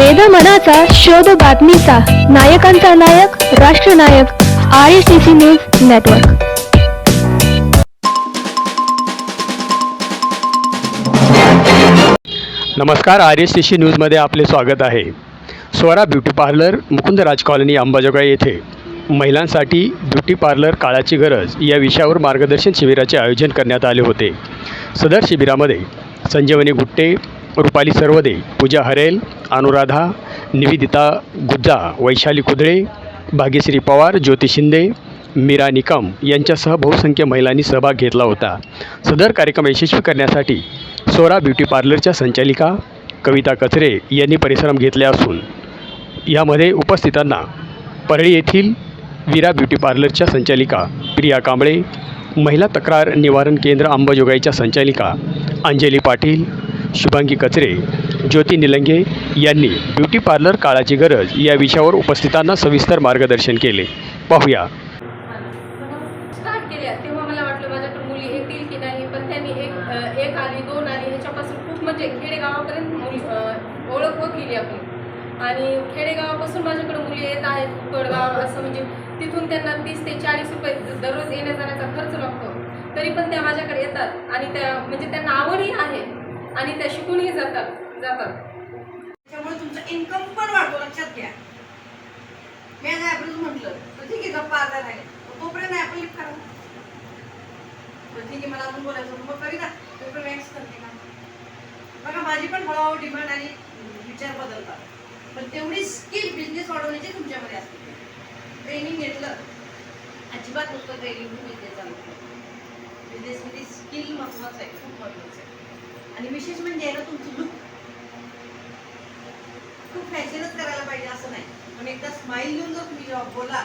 वेद मनाचा शोध बातमीचा. नायकांचा नायक राष्ट्रनायक I C C news network नमस्कार आर एस टी सी न्यूजमध्ये आपले स्वागत आहे. Swara beauty parlour Mukundraj colony Ambajogai येथे. महिलांसाठी ब्युटी पार्लर काळाची गरज या विषयावर मार्गदर्शन शिबिराचे आयोजन करण्यात आले होते. सदर शिबिरामध्ये संजीवनी गुट्टे रुपाली सर्वदे पूजा हरेल अनुराधा निवेदिता गुज्जा वैशाली कुदळे भाग्यश्री पवार ज्योती शिंदे मीरा निकम यांच्यासह बहुसंख्य महिलांनी सहभाग घेतला होता. सदर कार्यक्रम यशस्वी करण्यासाठी सोरा ब्युटी पार्लरच्या संचालिका कविता कचरे यांनी परिश्रम घेतले असून यामध्ये उपस्थितांना परळी येथील वीरा ब्युटी पार्लरच्या संचालिका प्रिया कांबळे महिला तक्रार निवारण केंद्र अंबाजोगाईच्या संचालिका अंजली पाटील शुभांगी कचरे ज्योती निलंगे यांनी ब्युटी पार्लर काळाची गरज या विषयावर उपस्थितांना सविस्तर मार्गदर्शन केले. पाहूया. स्टार्ट केल्या तेव्हा मला वाटलं माझ्याकडे मुली येतील की नाही पण त्यांनी एक एक आली दोन आली ह्याच्यापासून खूप म्हणजे खेडेगावापर्यंत मुली ओळख होत गेली आपण. आणि खेडेगावापासून माझ्याकडे मुली येत आहेत कडगाव असं म्हणजे तिथून त्यांना तीस ते चाळीस रुपये दररोज येण्या जाण्याचा खर्च लागतो. तरी पण त्या माझ्याकडे येतात. आणि त्या म्हणजे त्यांना आवडही आहे. आणि त्या शिकूनही जातात जातात त्यामुळे तुमचं इन्कम पण वाढतो लक्षात घ्या. मी आज ॲव्हरेज म्हटलं तर ठीक आहे गप्पा अर्धा राहिले मग तोपर्यंत ॲपल लिफ्ट करा. तर ठीक आहे मला अजून बोलायचं मग करी ना तोपर्यंत मॅक्स करते ना. बघा माझी पण हळूहळू डिमांड आणि विचार बदलतात. पण तेवढी स्किल बिझनेस वाढवण्याची तुमच्यामध्ये असते. ट्रेनिंग घेतलं अजिबात नुसतं ट्रेनिंग बिझनेस चालू बिझनेसमध्ये स्किल महत्वाचं आहे खूप महत्वाचं आहे. आणि विशेष म्हणजे आहे ना तुमचं लुक खूप फॅशनच करायला पाहिजे असं नाही. पण एकदा स्माईल घेऊन जर तुम्ही जॉब बोला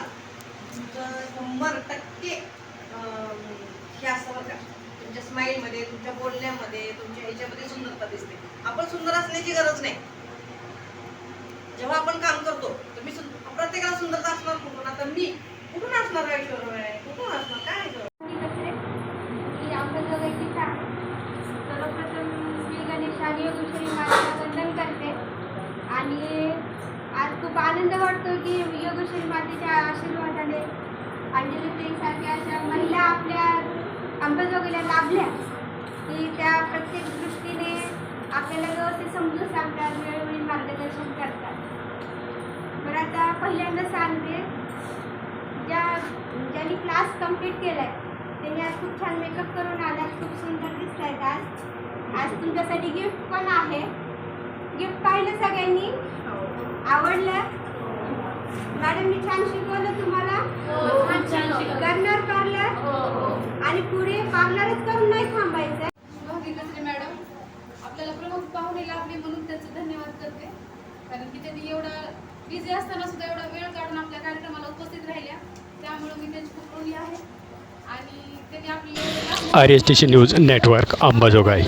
तुमचं शंभर टक्के हे असतं बरं का. तुमच्या स्माईलमध्ये तुमच्या बोलण्यामध्ये तुमच्या ह्याच्यामध्ये सुंदरता दिसते. आपण सुंदर असण्याची गरज नाही. जेव्हा आपण काम करतो तर मी प्रत्येकाला सुंदरता असणार कुठून? आता मी कुठून असणार आहे कुठून असणार? काय वंदन करते. आणि आज खूप आनंद वाटतो की योगेश्वरी मातेच्या आशीर्वादाने अंजली प्रेमसारख्या अशा महिला आपल्या अंबाजोगाईला लाभल्या की त्या प्रत्येक दृष्टीने आपल्याला व्यवस्थित समजून सांगतात वेळोवेळी मार्गदर्शन करतात. बरं आता पहिल्यांदा सांगते ज्या ज्यांनी क्लास कंप्लीट केला आहे त्यांनी आज खूप छान मेकअप करून आला खूप सुंदर दिसत आहेत आज तुमच्यासाठी गिफ्ट पण आहे. गिफ्ट पाहिलं सगळ्यांनी? आवडलं? मॅडम मी छान शिकवलं तुम्हाला. करणार पार्लर? आणि पुढे पार्लरच करून नाही थांबायचं मॅडम. आपल्याला प्रमुख पाहुणे लाभले म्हणून त्यांचं धन्यवाद करते. कारण की त्यांनी एवढा बिझी असताना सुद्धा एवढा वेळ काढून आपल्या कार्यक्रमाला उपस्थित राहिल्या. त्यामुळे मी त्यांची खूप ऋणी आहे. आणि त्यांनी आपली R S T C news network Ambajogai